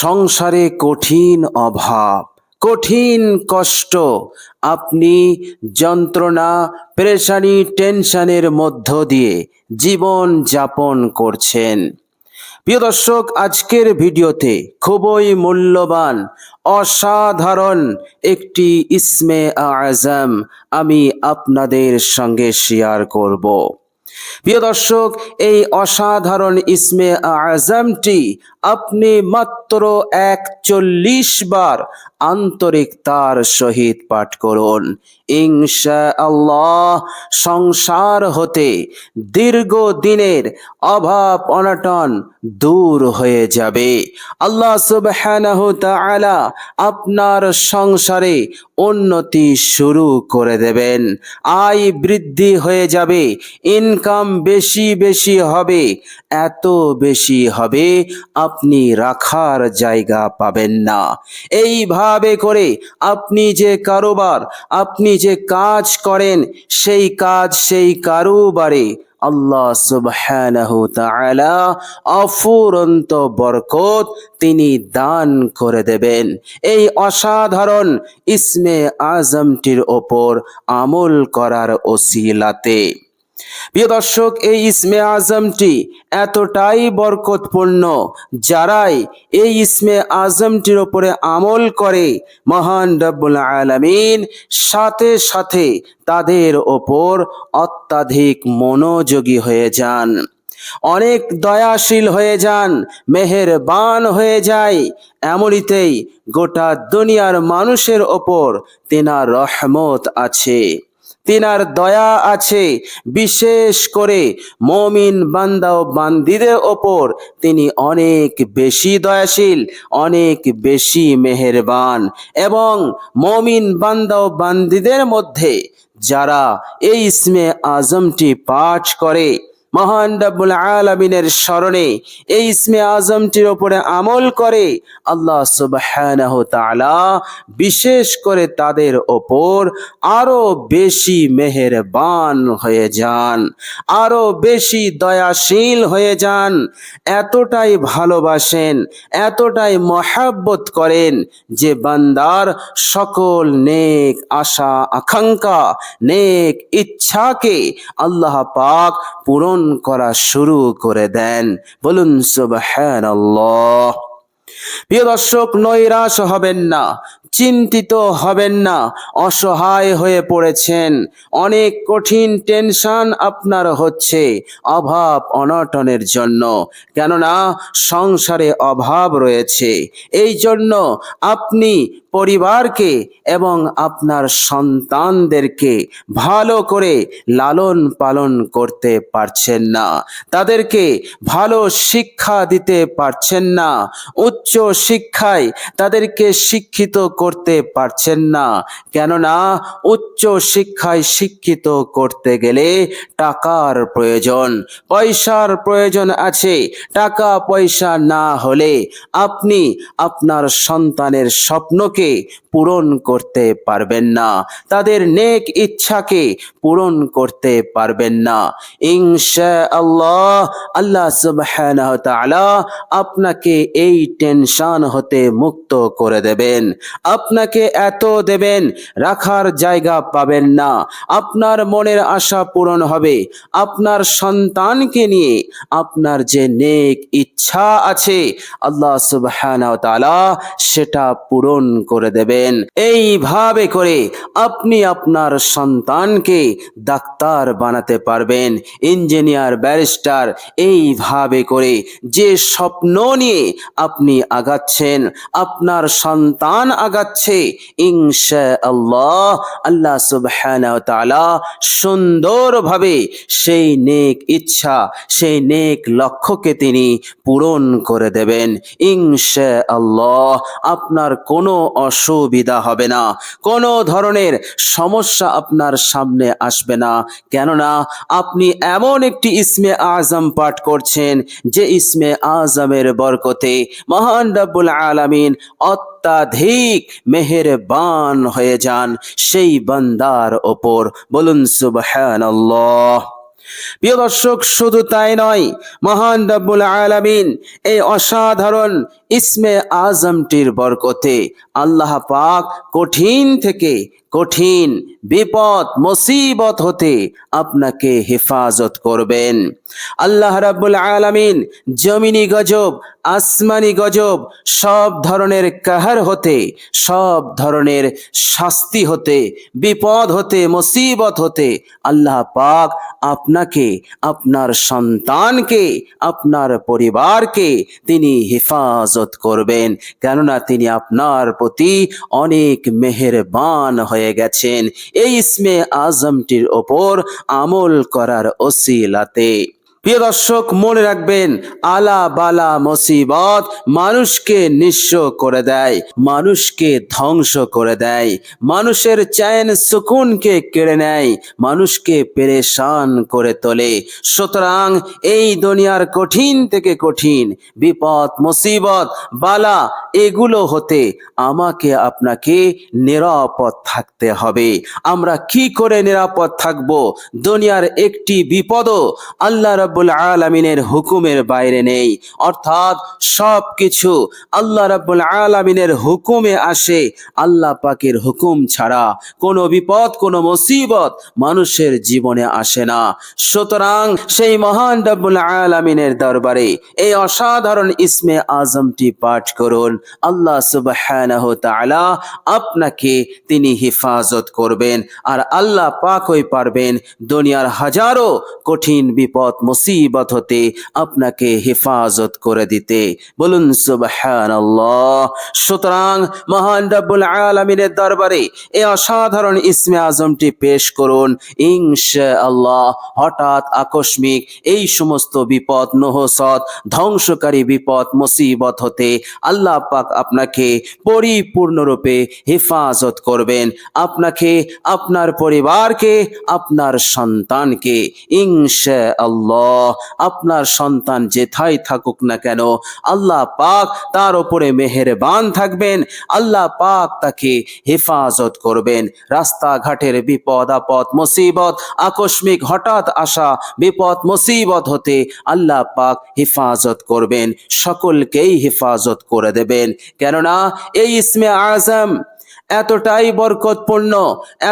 সংসারে কঠিন অভাব, কঠিন কষ্ট। আপনি যন্ত্রণা, পেরেশানি, টেনশনের মধ্য দিয়ে জীবন যাপন করছেন। প্রিয় দর্শক, আজকের ভিডিওতে খুবই মূল্যবান, অসাধারণ একটি ইসমে আজম আমি আপনাদের সঙ্গে শেয়ার করব। প্রিয় দর্শক, এই অসাধারণ ইসমে আজমটি আপনি মাত্র একচল্লিশ বার আন্তরিক তার সহিত পাঠ করুন। ইনশা আল্লাহ সংসার হতে দীর্ঘ দিনের অভাব অনটন দূর হয়ে যাবে। আল্লাহ তাআলা আপনার সংসারে উন্নতি শুরু করে দেবেন। আয় বৃদ্ধি হয়ে যাবে, ইনকাম বেশি বেশি হবে, এত বেশি হবে আপনি রাখার জায়গা পাবেন না। এইভাবে করে আপনি যে কারোবার, আপনি যে কাজ করেন, সেই কাজ সেই কারোবারে আল্লাহ তাআলা অফুরন্ত বরকত তিনি দান করে দেবেন। এই অসাধারণ ইসমে আজমটির ওপর আমল করার ওসিলাতে। প্রিয় দর্শক, এই ইসমে আজমটি এতটাই বরকতপূর্ণ, যারাই এই ইসমে আজমটির ওপরে আমল করে, মহান রব্বুল আলামিন সাথে সাথে তাদের ওপর অত্যাধিক মনোযোগী হয়ে যান। অনেক দয়াশীল হয়ে যান, মেহেরবান হয়ে যায়, এমনিতেই গোটা দুনিয়ার মানুষের ওপর তেনার রহমত আছে। তিনার দয়া আছে। বিশেষ করে মমিন বান্দা ও বান্দিদের ওপর। তিনি অনেক বেশি দয়াশীল, অনেক বেশি মেহেরবান এবং মমিন বান্দা ও বান্দিদের মধ্যে যারা এই ইসমে আজমটি পাঠ করে মহান রব্বুল আলমিনের স্মরণে এই ইসমে আজমটির ওপরে আমল করে আল্লাহ তাআলা বিশেষ করে তাদের ওপর আরও বেশি মেহেরবান হয়ে যান, আরও বেশি দয়াশীল হয়ে যান, এতটাই ভালোবাসেন, এতটাই মহাব্বত করেন যে বান্দার সকল নেক আশা, আকাঙ্ক্ষা, নেক ইচ্ছাকে আল্লাহ পাক পূরণ করা শুরু করে দেন। বলুন, সুবহানাল্লাহ। প্রিয় দর্শক, নৈরাশ হবেন না, চিন্তিত হবেন না, অসহায় হয়ে পড়েছেন। অনেক কঠিন টেনশন আপনার হচ্ছে অভাব অনটনের জন্য। কেননা সংসারে অভাব রয়েছে। এই জন্য আপনি পরিবারকে এবং আপনার সন্তানদেরকে ভালো করে লালন পালন করতে পারছেন না। তাদেরকে ভালো শিক্ষা দিতে পারছেন না। উচ্চ শিক্ষায় তাদেরকে শিক্ষিত করতে পারছেন না। কেননা উচ্চ শিক্ষায় শিক্ষিত করতে গেলে টাকার প্রয়োজন, পয়সার প্রয়োজন আছে। টাকা পয়সা না হলে আপনি আপনার সন্তানের স্বপ্নকে পূরণ করতে পারবেন না। তাদের নেক ইচ্ছাকে পূরণ করতে পারবেন না। ইনশা আল্লাহ আল্লাহ সুবহানাহু আপনাকে এই টেনশন হতে মুক্ত করে দেবেন। আপনাকে এত দেবেন, রাখার জায়গা পাবেন না। আপনার মনের আশা পূরণ হবে। আপনার সন্তানকে নিয়ে আপনার যে নেক ইচ্ছা আছে, আল্লাহ সুবহানাহু তাআলা সেটা পূরণ করে দেবেন। এইভাবে করে আপনি আপনার সন্তানকে ডাক্তার বানাতে পারবেন, ইঞ্জিনিয়ার, ব্যারিস্টার, এইভাবে করে যে স্বপ্ন নিয়ে আপনি আগাচ্ছেন, আপনার সন্তান আগাচ্ছে ইনশা আল্লাহ আল্লাহ তাআলা সুন্দরভাবে সেই নেক ইচ্ছা, সেই নেক লক্ষ্যকে তিনি পূরণ করে দেবেন। ইনশা আল্লাহ আপনার কোনো অসুবিধা হবে না। কোনো ধরনের সমস্যা আপনার সামনে আসবে না। কেননা, আপনি এমন একটি ইসমে আজম পাঠ করছেন, যে ইসমে আজমের বরকতে মহান রব্বুল আলামিন অত্যাধিক মেহেরবান হয়ে যান সেই বান্দার ওপর। বলুন সুবহানাল্লাহ। প্রিয় দর্শক, শুধু তাই নয়, মহান রব্বুল আলামিন এই অসাধারণ ইসমে আজমটির বরকতে আল্লাহ পাক কঠিন থেকে কঠিন বিপদ, মুসিবত হতে আপনাকে হেফাজত করবেন। আল্লাহ রাব্বুল আলামিন জমিনি গজব, আসমানি গজব, সব ধরনের কাহার হতে, সব ধরনের শাস্তি হতে, বিপদ হতে, মুসিবত হতে আল্লাহ পাক আপনাকে, আপনার সন্তানকে, আপনার পরিবারকে তিনি হেফাজত করবেন। কেননা তিনি আপনার প্রতি অনেক মেহেরবান হয়ে গেছেন। এই ইসমে আজমটির ওপর আমল করার ওসিলাতে। প্রিয় দর্শক, মনে রাখবেন, আলা বালা মুসিবত মানুষকে নিঃস্ব করে দেয়, মানুষকে ধ্বংস করে দেয়, মানুষের চ্যান সুকুনকে কেড়ে নেয়, মানুষকে পেরেশান করে তোলে। সুতরাং এই দুনিয়ার কঠিন থেকে কঠিন বিপদ, মুসিবত, বালা, এগুলো হতে আমাকে, আপনাকে নিরাপদ থাকতে হবে। আমরা কি করে নিরাপদ থাকব? দুনিয়ার একটি বিপদও আল্লাহ রাব্বুল আলামিনের হুকুমের বাইরে নেই। অর্থাৎ সব কিছু আল্লাহ রাব্বুল আলামিনের হুকুমে আসে। আল্লাহ পাকের হুকুম ছাড়া কোনো বিপদ, কোনো মুসিবত মানুষের জীবনে আসে না। সুতরাং সেই মহান রাব্বুল আলামিনের দরবারে এই অসাধারণ ইসমে আজমটি পাঠ করুন। আল্লাহ তাআলা আপনাকে তিনি হেফাজত করবেন। আর আল্লাহ পাকই পারবেন দুনিয়ার হাজারো কঠিন বিপদ মুসিবত হতে আপনাকে হেফাজত করে দিতে। বলুন, সুবহানাল্লাহ। সুতরাং মহান রাব্বুল আলামিনের দরবারে এই অসাধারণ ইসমে আজমটি পেশ করুন, ইনশাআল্লাহ। হঠাৎ আকস্মিক এই সমস্ত বিপদ, নহসত, ধ্বংসকারী বিপদ, মুসিবত হতে আল্লাহ পাক আপনাকে পরিপূর্ণরূপে হেফাজত করবেন। আপনাকে, আপনার পরিবারকে, আপনার সন্তানকে ইনশা আল্লাহ আপনার সন্তান যেথায় থাকুক না কেন, আল্লাহ পাক তার উপরে মেহেরবান থাকবেন, আল্লাহ পাক তাকে হেফাজত করবেন। রাস্তাঘাটের বিপদ, আপদ, মুসিবত, আকস্মিক হঠাৎ আসা, বিপদ, মুসিবত হতে আল্লাহ পাক হেফাজত করবেন, সকলকেই হেফাজত করে দেবেন। কেননা, এই ইসমে আজম এতটাই বরকতপূর্ণ,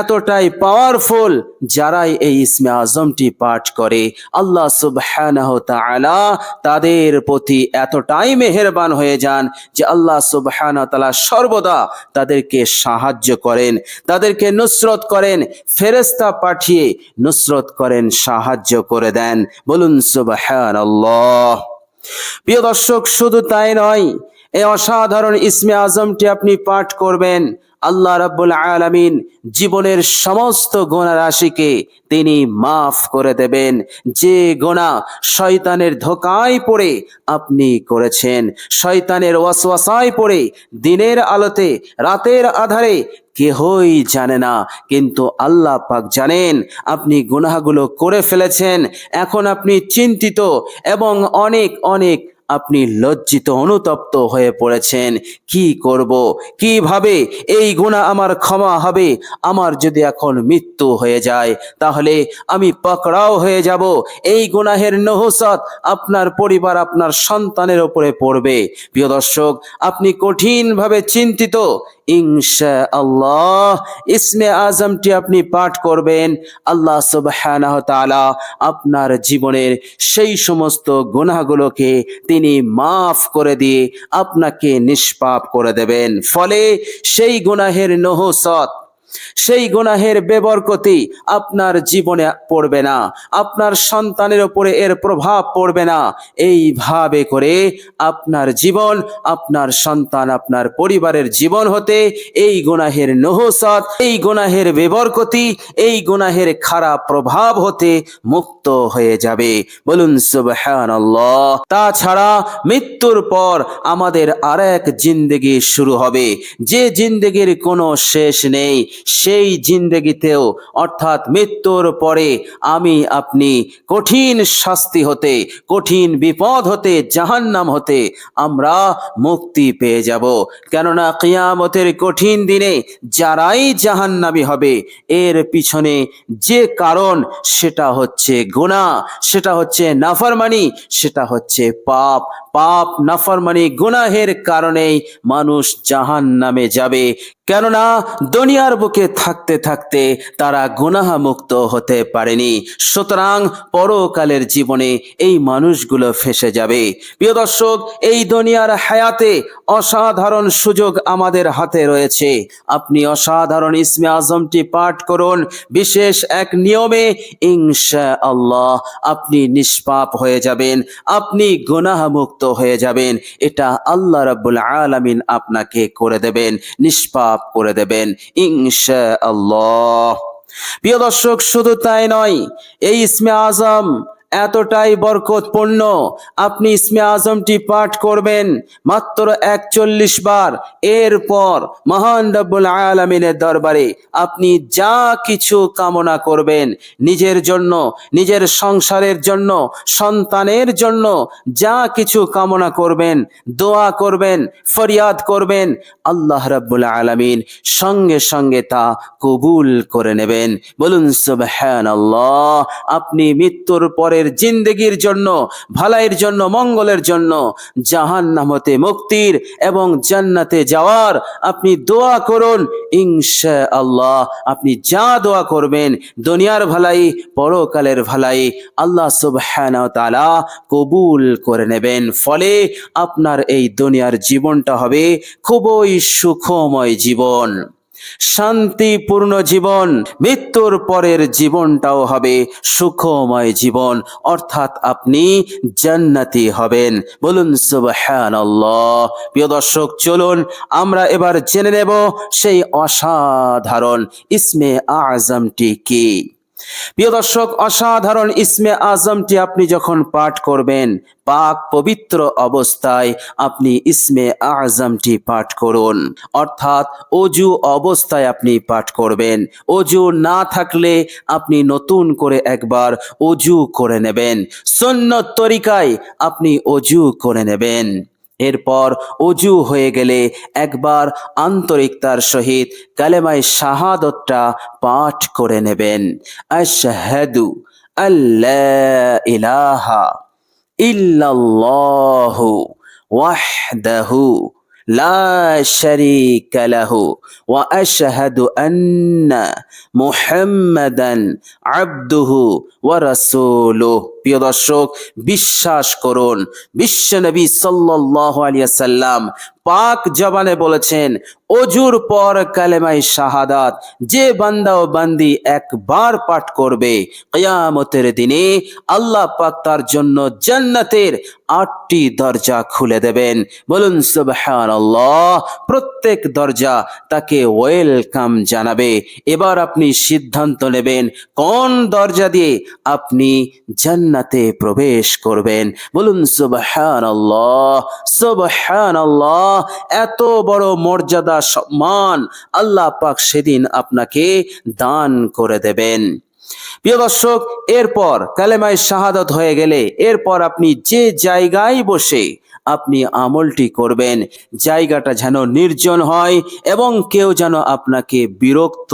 এতটাই পাওয়ারফুল যারাই এই ইসমে আজমটি পাঠ করে। আল্লাহ সুবহানাহু তাআলা তাদের প্রতি এতটাই মেহেরবান হয়ে যান যে আল্লাহ সুবহানাহু তাআলা সর্বদা তাদেরকে সাহায্য করেন, তাদেরকে নুসরত করেন, ফেরেশতা পাঠিয়ে নুসরত করেন, সাহায্য করে দেন। বলুন সুবহানাল্লাহ। প্রিয় দর্শক, শুধু তাই নয়, এই অসাধারণ ইসমে আজমটি আপনি পাঠ করবেন। আল্লাহ রাব্বুল আলামিন জীবনের সমস্ত গোনা রাশিকে তিনি মাফ করে দেবেন। যে গোনা শয়তানের ধোকায় পড়ে আপনি করেছেন, শয়তানের ওয়াসওয়াসায় পড়ে দিনের আলোতে, রাতের আধারে কেহই জানে না। কিন্তু আল্লাহ পাক জানেন, আপনি গুনাহগুলো করে ফেলেছেন। এখন আপনি চিন্তিত এবং অনেক অনেক আপনি লজ্জিত, অনুতপ্ত হয়ে পড়েছেন। কি করব? কীভাবে? এই গুণা আমার ক্ষমা হবে। আমার যদি এখন মৃত্যু হয়ে যায়, তাহলে আমি পাকড়াও হয়ে যাব। এই গুনাহের নহসত আপনার পরিবার, আপনার সন্তানের ওপরে পড়বে। প্রিয় দর্শক, আপনি কঠিনভাবে চিন্তিত। ইনশা আল্লাহ ইসমে আজমটি আপনি পাঠ করবেন। আল্লাহ সুবহানাহু তাআলা আপনার জীবনের সেই সমস্ত গুনাহগুলোকে তিনি মাফ করে দিয়ে আপনাকে নিষ্পাপ করে দেবেন। ফলে সেই গুনাহের নহসত সেই গুনাহের বেবরকতি আপনার জীবনে পড়বে না। আপনার সন্তানের উপরে এর প্রভাব পড়বে না। এইভাবে করে আপনার জীবন, আপনার সন্তান, আপনার পরিবারের জীবন হতে এই গুনাহের নহসত, এই গুনাহের বেবরকতি, এই গুনাহের খারাপ প্রভাব হতে মুক্ত হয়ে যাবে। বলুন, সুবহানাল্লাহ। তাছাড়া মৃত্যুর পর আমাদের আর এক জিন্দগি শুরু হবে। যে জিন্দগির কোনো শেষ নেই। সেই জিন্দগিতেও, অর্থাৎ মৃত্যুর পরে আমি আপনি কঠিন শাস্তি হতে, কঠিন বিপদ হতে, জাহান্নাম হতে আমরা মুক্তি পেয়ে যাব। কেননা কিয়ামতের কঠিন দিনে যারাই জাহান্নামি হবে, এর পিছনে যে কারণ সেটা হচ্ছে গুনাহ, সেটা হচ্ছে নাফরমানি, সেটা হচ্ছে পাপ। পাপ, নাফরমানি, গুনাহের কারণেই মানুষ জাহান নামে যাবে। কেননা দুনিয়ার বুকে থাকতে থাকতে তারা গুনাহ মুক্ত হতে পারেনি। সুতরাং পরকালের জীবনে এই মানুষগুলো ফেসে যাবে। প্রিয় দর্শক, এই দুনিয়ার হায়াতে অসাধারণ সুযোগ আমাদের হাতে রয়েছে। আপনি অসাধারণ ইসমে আজমটি পাঠ করুন। বিশেষ এক নিয়মে ইনশা আল্লাহ আপনি নিষ্পাপ হয়ে যাবেন। আপনি গুনাহ মুক্ত হয়ে যাবেন। এটা আল্লাহ রাব্বুল আলামিন আপনাকে করে দেবেন, নিষ্পাপ করে দেবেন ইনশা আল্লাহ প্রিয় দর্শক, শুধু তাই নয়, এই ইসমে আজম এতটাই বরকতপূর্ণ। আপনি ইসমে আজমটি পাঠ করবেন মাত্র একচল্লিশ বার। এরপর মহান রব্বুল আলমিনের দরবারে আপনি যা কিছু কামনা করবেন, নিজের জন্য, নিজের সংসারের জন্য, সন্তানের জন্য যা কিছু কামনা করবেন, দোয়া করবেন, ফরিয়াদ করবেন, আল্লাহ রাব্বুল আলামিন সঙ্গে সঙ্গে তা কবুল করে নেবেন। বলুন সুবহানাল্লাহ, আপনি মৃত্যুর পরের জিন্দেগির জন্য, ভালাইয়ের জন্য, মঙ্গলের জন্য জাহান্নাম হতে মুক্তির এবং জান্নাতে যাওয়ার আপনি দোয়া করুন ইনশা আল্লাহ আপনি যা দোয়া করবেন, দুনিয়ার ভালাই, পরকালের ভালাই, আল্লাহ সুবহানাহু ওয়া তাআলা কবুল করে নেবেন। ফলে আপনার এই দুনিয়ার জীবনটা হবে খুবই সুখময় জীবন। শান্তিপূর্ণ জীবন, মৃত্যুর পরের জীবনটাও হবে সুখময় জীবন। অর্থাৎ আপনি জান্নাতি হবেন। বলুন, সুবহানাল্লাহ। প্রিয় দর্শক, চলুন আমরা এবার জেনে নেব সেই অসাধারণ ইসমে আজমটি কি। প্রিয় দর্শক, অসাধারণ ইসমে আজমটি আপনি যখন পাঠ করবেন, পাক পবিত্র অবস্থায় আপনি ইসমে আজমটি পাঠ করুন। অর্থাৎ অজু অবস্থায় আপনি পাঠ করবেন। অজু না থাকলে আপনি নতুন করে একবার অজু করে নেবেন। সন্ন্যত তরিকায় আপনি অজু করে নেবেন। এরপর অজু হয়ে গেলে একবার আন্তরিকতার সহিত কালেমায় শাহাদতটা পাঠ করে নেবেন। আশহাদু আল্লাহ ইলাহা ইল্লাল্লাহু ওয়াহদাহু। লা شريك له واشهد ان মুহাম্মাদান আবদুহু ওয়া রাসূলুহু। প্রিয় দর্শক, বিশ্বাস করুন বিশ্বনবী সাল্লাল্লাহু আলাইহি সাল্লাম পাক জবানে বলেছেন অজুর পর কালেমাই শাহাদাত। যে বান্দা ও বান্দি একবার পাঠ করবে, কিয়ামতের দিনে আল্লাহ পাক তার জন্য জান্নাতের আটটি দরজা খুলে দেবেন। বলুন, সুবহানাল্লাহ, প্রত্যেক দরজা তাকে ওয়েলকাম জানাবে। এবার আপনি সিদ্ধান্ত নেবেন, কোন দরজা দিয়ে আপনি জান্নাতে প্রবেশ করবেন। বলুন, সুবহানাল্লাহ সুবহানাল্লাহ, এত বড় মর্যাদা সম্মান আল্লাহ পাক সেদিন আপনাকে দান করে দেবেন। প্রিয় দর্শক, এরপর কালেমায় শাহাদত হয়ে গেলে, এরপর আপনি যে জায়গায় বসে আপনি আমলটি করবেন। জায়গাটা যেন নির্জন হয় এবং কেউ যেন আপনাকে বিরক্ত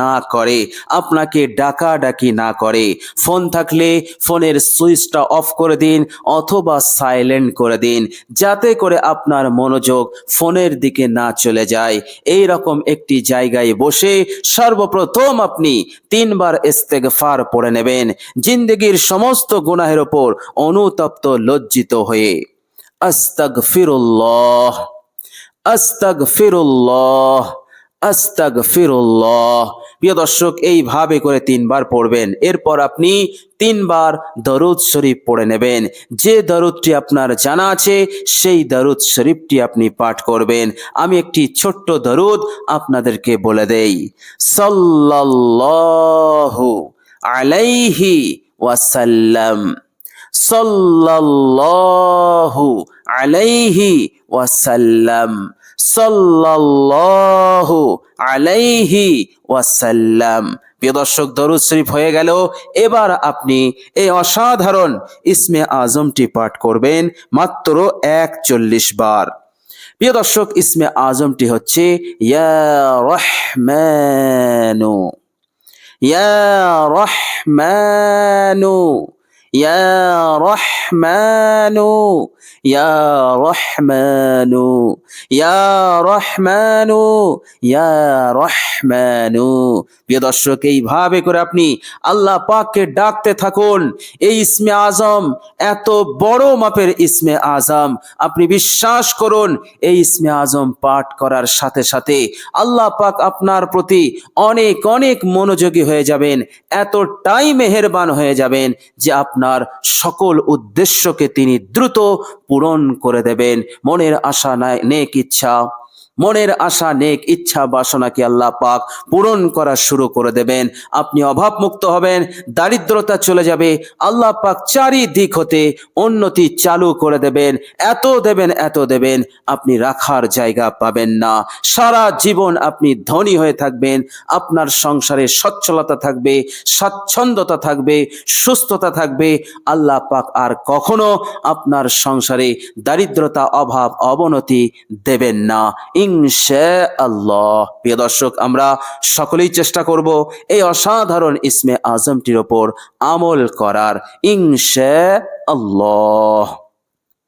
না করে, আপনাকে ডাকাডাকি না করে। ফোন থাকলে ফোনের সুইচটা অফ করে দিন অথবা সাইলেন্ট করে দিন, যাতে করে আপনার মনোযোগ ফোনের দিকে না চলে যায়। এই রকম একটি জায়গায় বসে সর্বপ্রথম আপনি তিনবার ইস্তেগফার পড়ে নেবেন। জিন্দগির সমস্ত গুনাহের ওপর অনুতপ্ত লজ্জিত হয়ে। আস্তাগফিরুল্লাহ আস্তাগফিরুল্লাহ আস্তাগফিরুল্লাহ। প্রিয় দর্শক, এইভাবে করে তিনবার পড়বেন। এরপর আপনি তিনবার দরুদ শরীফ পড়ে নেবেন। যে দরুদটি আপনার জানা আছে, সেই দরুদ শরীফটি আপনি পাঠ করবেন। আমি একটি ছোট্ট দরুদ আপনাদেরকে বলে দেই। সাল্লাল্লাহু আলাইহি ওয়াসাল্লাম। সাল্লাল্লাহু আলাইহি ওয়াসাল্লাম। সাল্লাল্লাহু আলাইহি ওয়াসাল্লাম। প্রিয় দর্শক, দরুদ শরীফ হয়ে গেল। এবার আপনি এই অসাধারণ ইসমে আজমটি পাঠ করবেন মাত্র একচল্লিশ বার। প্রিয় দর্শক, ইসমে আজমটি হচ্ছে, ইয়া রহমানু ইয়া রহমানু। ইয়া রহমানু ইয়া রহমানু ইয়া রহমানু ইয়া রহমানু। প্রিয় দর্শক, এইভাবে করে আপনি আল্লাহ পাককে ডাকতে থাকুন। এই ইসমে আজম, এত বড় মাপের ইসমে আজম। আপনি বিশ্বাস করুন, এই ইসমে আজম পাঠ করার সাথে সাথে আল্লাহ পাক আপনার প্রতি অনেক অনেক মনোযোগী হয়ে যাবেন, এতটাই মেহেরবান হয়ে যাবেন যে আপনার সকল উদ্দেশ্যকে তিনি দ্রুত পূরণ করে দেবেন। মনের আশা নেক ইচ্ছা। মনের আশা, নেক ইচ্ছা, বাসনাকে আল্লাহ পাক পূরণ করা শুরু করে দেবেন। আপনি অভাব মুক্ত হবেন, দারিদ্রতা চলে যাবে, আল্লাহ পাক চারিদিক হতে উন্নতি চালু করে দেবেন। এত দেবেন এত দেবেন, আপনি রাখার জায়গা পাবেন না। সারা জীবন আপনি ধনী হয়ে থাকবেন, আপনার সংসারে সচ্ছলতা থাকবে, স্বাচ্ছন্দ্যতা থাকবে, সুস্থতা থাকবে। আল্লাহ পাক আর কখনো আপনার সংসারে দারিদ্রতা, অভাব, অবনতি দেবেন না। ইনশা আল্লাহ প্রিয় দর্শক, আমরা সকলেই চেষ্টা করব এই অসাধারণ ইসমে আজমটির ওপর আমল করার। ইনশা আল্লাহ